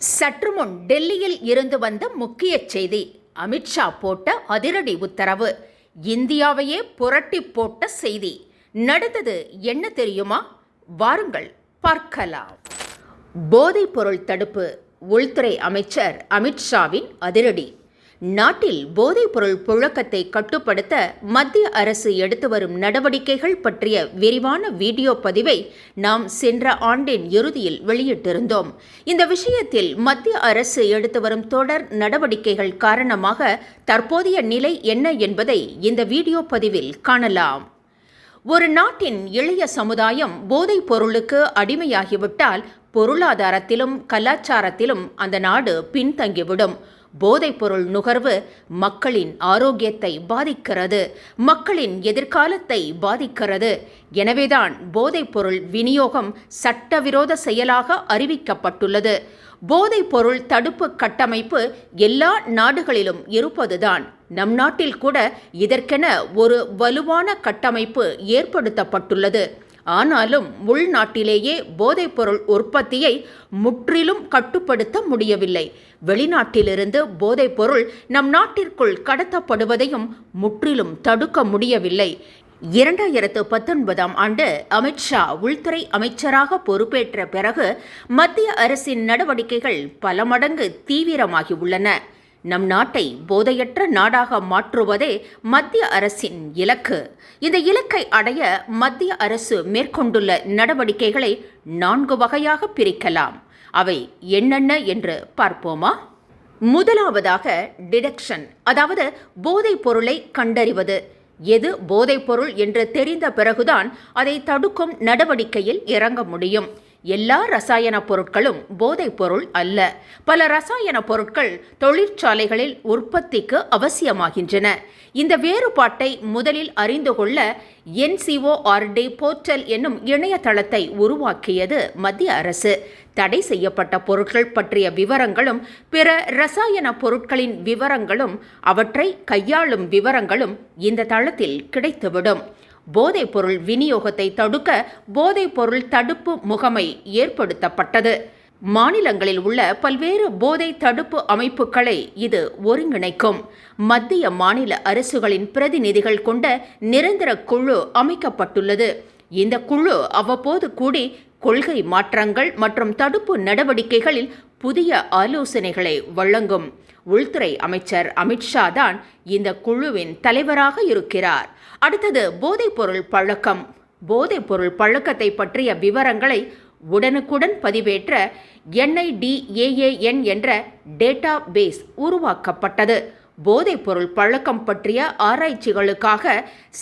சற்று முன் டெல்லியில் இருந்து வந்த முக்கிய செய்தி. அமித்ஷா போட்ட அதிரடி உத்தரவு. இந்தியாவையே புரட்டி போட்ட செய்தி. நடந்தது என்ன தெரியுமா? வாருங்கள் பார்க்கலாம். போதைப்பொருள் தடுப்பு. உள்துறை அமைச்சர் அமித்ஷாவின் அதிரடி. நாட்டில் போதைப்பொருள் புழக்கத்தை கட்டுப்படுத்த மத்திய அரசு எடுத்து வரும் நடவடிக்கைகள் பற்றிய விரிவான வீடியோ பதிவை நாம் சென்ற ஆண்டின் இறுதியில் வெளியிட்டிருந்தோம். இந்த விஷயத்தில் மத்திய அரசு எடுத்து வரும் தொடர் நடவடிக்கைகள் காரணமாக தற்போதைய நிலை என்ன என்பதை இந்த வீடியோ பதிவில் காணலாம். ஒரு நாட்டின் இளைய சமுதாயம் போதைப் பொருளுக்கு அடிமையாகிவிட்டால் பொருளாதாரத்திலும் கலாச்சாரத்திலும் அந்த நாடு பின்தங்கிவிடும். போதைப்பொருள் நுகர்வு மக்களின் ஆரோக்கியத்தை பாதிக்கிறது மக்களின் எதிர்காலத்தை பாதிக்கிறது. எனவேதான் போதைப்பொருள் விநியோகம் சட்டவிரோத செயலாக அறிவிக்கப்பட்டுள்ளது. போதைப்பொருள் தடுப்பு கட்டமைப்பு எல்லா நாடுகளிலும் இருப்பதுதான். நம் நாட்டில் கூட இதற்கென ஒரு வலுவான கட்டமைப்பு ஏற்படுத்தப்பட்டுள்ளது. ஆனாலும் உள்நாட்டிலேயே போதைப்பொருள் உற்பத்தியை முற்றிலும் கட்டுப்படுத்த முடியவில்லை. வெளிநாட்டிலிருந்து போதைப்பொருள் நம் நாட்டிற்குள் கடத்தப்படுவதையும் முற்றிலும் தடுக்க முடியவில்லை. இரண்டாயிரத்து பத்தொன்பதாம் ஆண்டு அமித்ஷா உள்துறை அமைச்சராக பொறுப்பேற்ற பிறகு மத்திய அரசின் நடவடிக்கைகள் பல மடங்கு தீவிரமாகி உள்ளன நம் நாட்டை போதையற்ற நாடாக மாற்றுவதே மத்திய அரசின் இலக்கு. இந்த இலக்கை அடைய மத்திய அரசு மேற்கொண்டுள்ள நடவடிக்கைகளை நான்கு வகையாக பிரிக்கலாம். அவை என்னென்ன என்று பார்ப்போமா? முதலாவதாக டிடக்ஷன் அதாவது போதைப் பொருளை கண்டறிவது. எது போதைப் பொருள் என்று தெரிந்த பிறகுதான் அதை தடுக்கும் நடவடிக்கையில் இறங்க முடியும். எல்லா ரசாயன பொருட்களும் போதைப் பொருள் அல்ல. பல ரசாயன பொருட்கள் தொழிற்சாலைகளில் உற்பத்திக்கு அவசியமாகின்றன. இந்த வேறுபாட்டை முதலில் அறிந்து கொள்ள என்சிஓஆர்டி போர்ட்டல் என்னும் இணையதளத்தை உருவாக்கியது மத்திய அரசு. தடை செய்யப்பட்ட பொருட்கள் பற்றிய விவரங்களும் பிற ரசாயன பொருட்களின் விவரங்களும் அவற்றை கையாளும் விவரங்களும் இந்த தளத்தில் கிடைத்துவிடும். போதைப்பொருள் விநியோகத்தை தடுக்க போதைப்பொருள் தடுப்பு முகமை ஏற்படுத்தப்பட்டது. மாநிலங்களில் உள்ள பல்வேறு போதை தடுப்பு அமைப்புகளை இது ஒருங்கிணைக்கும். மத்திய மாநில அரசுகளின் பிரதிநிதிகள் கொண்ட நிரந்தர குழு அமைக்கப்பட்டுள்ளது. இந்த குழு அவ்வப்போது கூடி கொள்கை மாற்றங்கள் மற்றும் தடுப்பு நடவடிக்கைகளில் புதிய ஆலோசனைகளை வழங்கும் உள்துறை அமைச்சர் அமித்ஷா தான் இந்த குழுவின் தலைவராக இருக்கிறார். அடுத்தது போதைப்பொருள் பழக்கம். போதைப்பொருள் பழக்கத்தை பற்றிய விவரங்களை உடனுக்குடன் பதிவேற்ற என்ஐடிஏஏஎன் என்ற டேட்டா பேஸ் உருவாக்கப்பட்டது போதைப்பொருள் பழக்கம் பற்றிய ஆராய்ச்சிகளுக்காக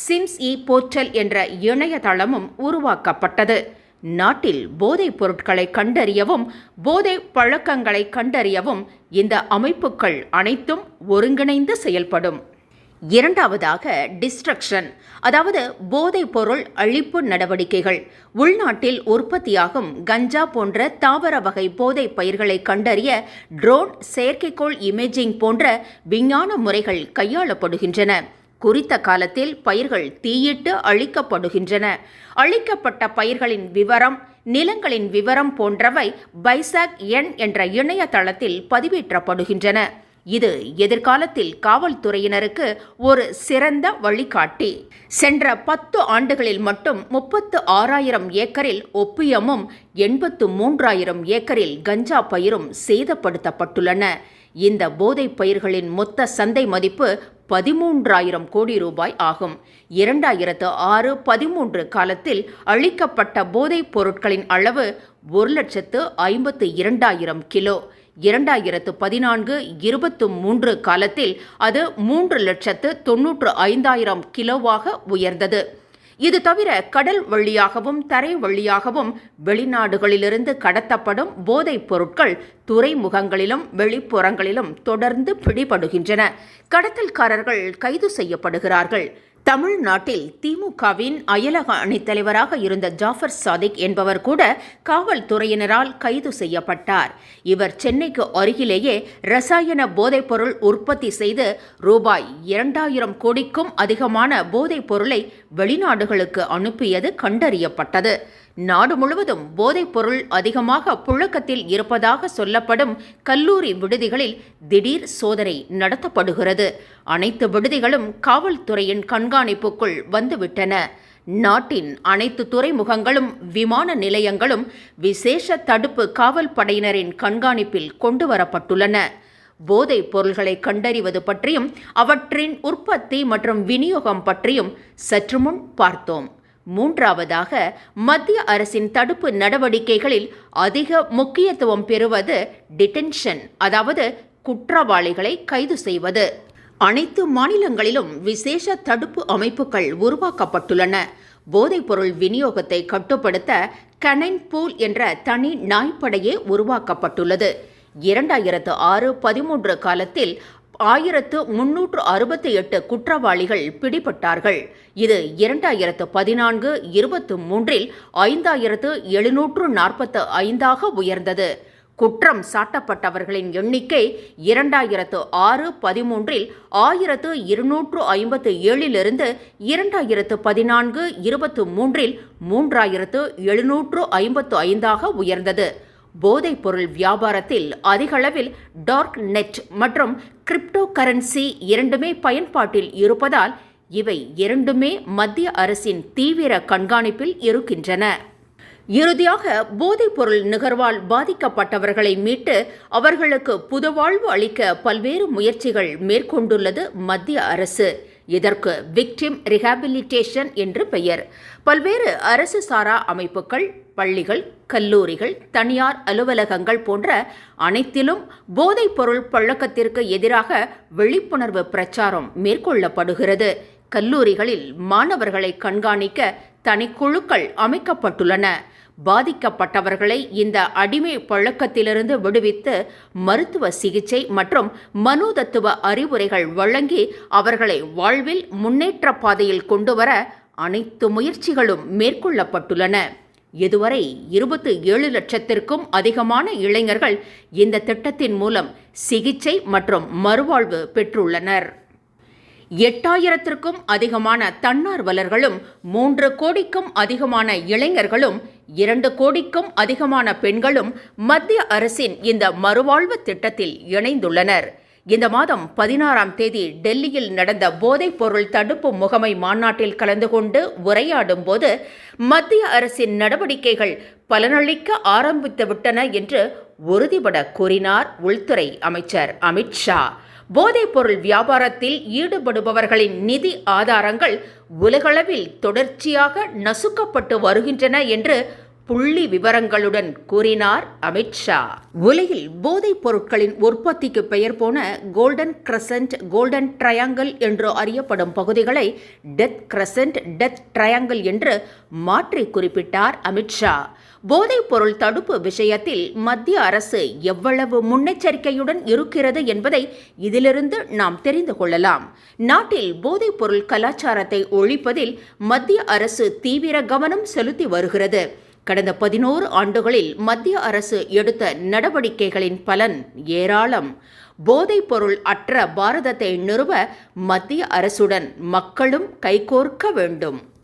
சிம்ஸ் இ போர்ட்டல் என்ற இணையதளமும் உருவாக்கப்பட்டது. நாட்டில் போதைப் பொருட்களை கண்டறியவும் போதை பழக்கங்களை கண்டறியவும் இந்த அமைப்புகள் அனைத்தும் ஒருங்கிணைந்து செயல்படும். இரண்டாவதாக டிஸ்ட்ரக்ஷன் அதாவது போதைப் பொருள் அழிப்பு நடவடிக்கைகள். உள்நாட்டில் உற்பத்தியாகும் கஞ்சா போன்ற தாவர வகை போதை பயிர்களை கண்டறிய ட்ரோன் செயற்கைக்கோள் இமேஜிங் போன்ற விஞ்ஞான முறைகள் கையாளப்படுகின்றன. குறித்த காலத்தில் பயிர்கள் தீயிட்டு அழிக்கப்படுகின்றன. அழிக்கப்பட்ட பயிர்களின் விவரம் நிலங்களின் விவரம் போன்றவை பைசாக் எண் என்ற இணையதளத்தில் பதிவேற்றப்படுகின்றன. இது எதிர்காலத்தில் காவல்துறையினருக்கு ஒரு சிறந்த வழிகாட்டி. சென்ற பத்து ஆண்டுகளில் மட்டும் முப்பத்து ஆறாயிரம் ஏக்கரில் ஒப்பியமும் எண்பத்து மூன்றாயிரம் ஏக்கரில் கஞ்சா பயிரும் சேதப்படுத்தப்பட்டுள்ளன. இந்த போதைப் பயிர்களின் மொத்த சந்தை மதிப்பு பதிமூன்றாயிரம் கோடி ரூபாய் ஆகும். இரண்டாயிரத்து ஆறு பதிமூன்று காலத்தில் அளிக்கப்பட்ட போதைப் பொருட்களின் அளவு ஒரு லட்சத்து ஐம்பத்து இரண்டாயிரம் கிலோ. இரண்டாயிரத்து பதினான்கு இருபத்து மூன்று காலத்தில் அது மூன்று லட்சத்து தொன்னூற்று ஐந்தாயிரம் கிலோவாக உயர்ந்தது. இது தவிர கடல் வழியாகவும் தரை வழியாகவும் வெளிநாடுகளிலிருந்து கடத்தப்படும் போதைப் பொருட்கள் துறைமுகங்களிலும் வெளிப்புறங்களிலும் தொடர்ந்து பிடிபடுகின்றன. கடத்தல்காரர்கள் கைது செய்யப்படுகிறார்கள். தமிழ்நாட்டில் திமுகவின் அயலக அணித் தலைவராக இருந்த ஜாஃபர் சாதிக் என்பவர் கூட காவல்துறையினரால் கைது செய்யப்பட்டார். இவர் சென்னைக்கு அருகிலேயே ரசாயன போதைப்பொருள் உற்பத்தி செய்து ரூபாய் இரண்டாயிரம் கோடிக்கும் அதிகமான போதைப் பொருளை வெளிநாடுகளுக்கு அனுப்பியது கண்டறியப்பட்டது. நாடு முழுவதும் போதைப் பொருள் அதிகமாக புழக்கத்தில் இருப்பதாக சொல்லப்படும் கல்லூரி விடுதிகளில் திடீர் சோதனை நடத்தப்படுகிறது. அனைத்து விடுதிகளும் காவல்துறையின் கண்காணிப்புக்குள் வந்துவிட்டன. நாட்டின் அனைத்து துறைமுகங்களும் விமான நிலையங்களும் விசேஷ தடுப்பு காவல் படையினரின் கண்காணிப்பில் கொண்டு வரப்பட்டுள்ளன போதைப் பொருள்களை கண்டறிவது பற்றியும் அவற்றின் உற்பத்தி மற்றும் விநியோகம் பற்றியும் சற்று முன் பார்த்தோம். மூன்றாவதாக மத்திய அரசின் தடுப்பு நடவடிக்கைகளில் அதிக முக்கியத்துவம் பெறுவது டிடென்ஷன் அதாவது குற்றவாளிகளை கைது செய்வது. அனைத்து மாநிலங்களிலும் விசேஷ தடுப்பு அமைப்புகள் உருவாக்கப்பட்டுள்ளன. போதைப்பொருள் விநியோகத்தை கட்டுப்படுத்த கனைன் பூல் என்ற தனி நாய்ப்படையே உருவாக்கப்பட்டுள்ளது. இரண்டாயிரத்து ஆறு பதிமூன்று காலத்தில் ஆயிரத்து முன்னூற்று அறுபத்தி எட்டு குற்றவாளிகள் பிடிபட்டார்கள். இது இரண்டாயிரத்து பதினான்கு இருபத்து மூன்றில் ஐந்தாயிரத்து எழுநூற்று நாற்பத்து ஐந்தாக உயர்ந்தது. குற்றம் சாட்டப்பட்டவர்களின் எண்ணிக்கை இரண்டாயிரத்து ஆறு பதிமூன்றில் ஆயிரத்து இருநூற்று ஐம்பத்து ஏழிலிருந்து இரண்டாயிரத்து பதினான்கு இருபத்து மூன்றில் மூன்றாயிரத்து எழுநூற்று ஐம்பத்து ஐந்தாக உயர்ந்தது. போதைப் பொருள் வியாபாரத்தில் அதிகளவில் டார்க் நெட் மற்றும் கிரிப்டோ கரன்சி இரண்டுமே பயன்பாட்டில் இருப்பதால் இவை இரண்டுமே மத்திய அரசின் தீவிர கண்காணிப்பில் இருக்கின்றன. இறுதியாக போதைப்பொருள் நுகர்வால் பாதிக்கப்பட்டவர்களை மீட்டு அவர்களுக்கு புதுவாழ்வு அளிக்க பல்வேறு முயற்சிகள் மேற்கொண்டுள்ளது மத்திய அரசு. இதற்கு விக்டிம் ரிஹாபிலிட்டேஷன் என்று பெயர். பல்வேறு அரசு சாரா அமைப்புகள் பள்ளிகள் கல்லூரிகள் தனியார் அலுவலகங்கள் போன்ற அனைத்திலும் போதைப்பொருள் பழக்கத்திற்கு எதிராக விழிப்புணர்வு பிரச்சாரம் மேற்கொள்ளப்படுகிறது. கல்லூரிகளில் மாணவர்களை கண்காணிக்க தனிக்குழுக்கள் அமைக்கப்பட்டுள்ளன. பாதிக்கப்பட்டவர்களை இந்த அடிமை பழக்கத்திலிருந்து விடுவித்து மருத்துவ சிகிச்சை மற்றும் மனோதத்துவ அறிவுரைகள் வழங்கி அவர்களை வாழ்வில் முன்னேற்ற பாதையில் கொண்டுவர அனைத்து முயற்சிகளும் மேற்கொள்ளப்பட்டுள்ளன. இதுவரை இருபத்தி ஏழு லட்சத்திற்கும் அதிகமான இளைஞர்கள் இந்த திட்டத்தின் மூலம் சிகிச்சை மற்றும் மறுவாழ்வு பெற்றுள்ளனர். எட்டாயிரத்திற்கும் அதிகமான தன்னார்வலர்களும் மூன்று கோடிக்கும் அதிகமான இளைஞர்களும் இரண்டு கோடிக்கும் அதிகமான பெண்களும் மத்திய அரசின் இந்த மறுவாழ்வு திட்டத்தில் இணைந்துள்ளனர். இந்த மாதம் பதினாறாம் தேதி டெல்லியில் நடந்த போதைப் பொருள் தடுப்பு முகமை மாநாட்டில் கலந்து கொண்டு உரையாடும் போது மத்திய அரசின் நடவடிக்கைகள் பலனளிக்க ஆரம்பித்துவிட்டன என்று உறுதிபட கூறினார் உள்துறை அமைச்சர் அமித்ஷா போதைப்பொருள் வியாபாரத்தில் ஈடுபடுபவர்களின் நிதி ஆதாரங்கள் உலகளவில் தொடர்ச்சியாக நசுக்கப்பட்டு வருகின்றன என்று புள்ளி விவரங்களுடன் கூறினார் அமித்ஷா உலகில் போதைப் பொருட்களின் உற்பத்திக்கு பெயர் போன கோல்டன் கிரசன்ட் கோல்டன் ட்ரையாங்கிள் என்று அறியப்படும் பகுதிகளை டெத் கிரசன்ட் டெத் ட்ரையாங்கிள் என்று மாற்றி குறிப்பிட்டார் அமித்ஷா போதைப் பொருள் தடுப்பு விஷயத்தில் மத்திய அரசு எவ்வளவு முன்னெச்சரிக்கையுடன் இருக்கிறது என்பதை இதிலிருந்து நாம் தெரிந்து கொள்ளலாம். நாட்டில் போதைப் பொருள் கலாச்சாரத்தை ஒழிப்பதில் மத்திய அரசு தீவிர கவனம் செலுத்தி வருகிறது. கடந்த பதினோரு ஆண்டுகளில் மத்திய அரசு எடுத்த நடவடிக்கைகளின் பலன் ஏராளம். போதைப் பொருள் அற்ற பாரதத்தை நிறுவ மத்திய அரசுடன் மக்களும் கைகோர்க்க வேண்டும்.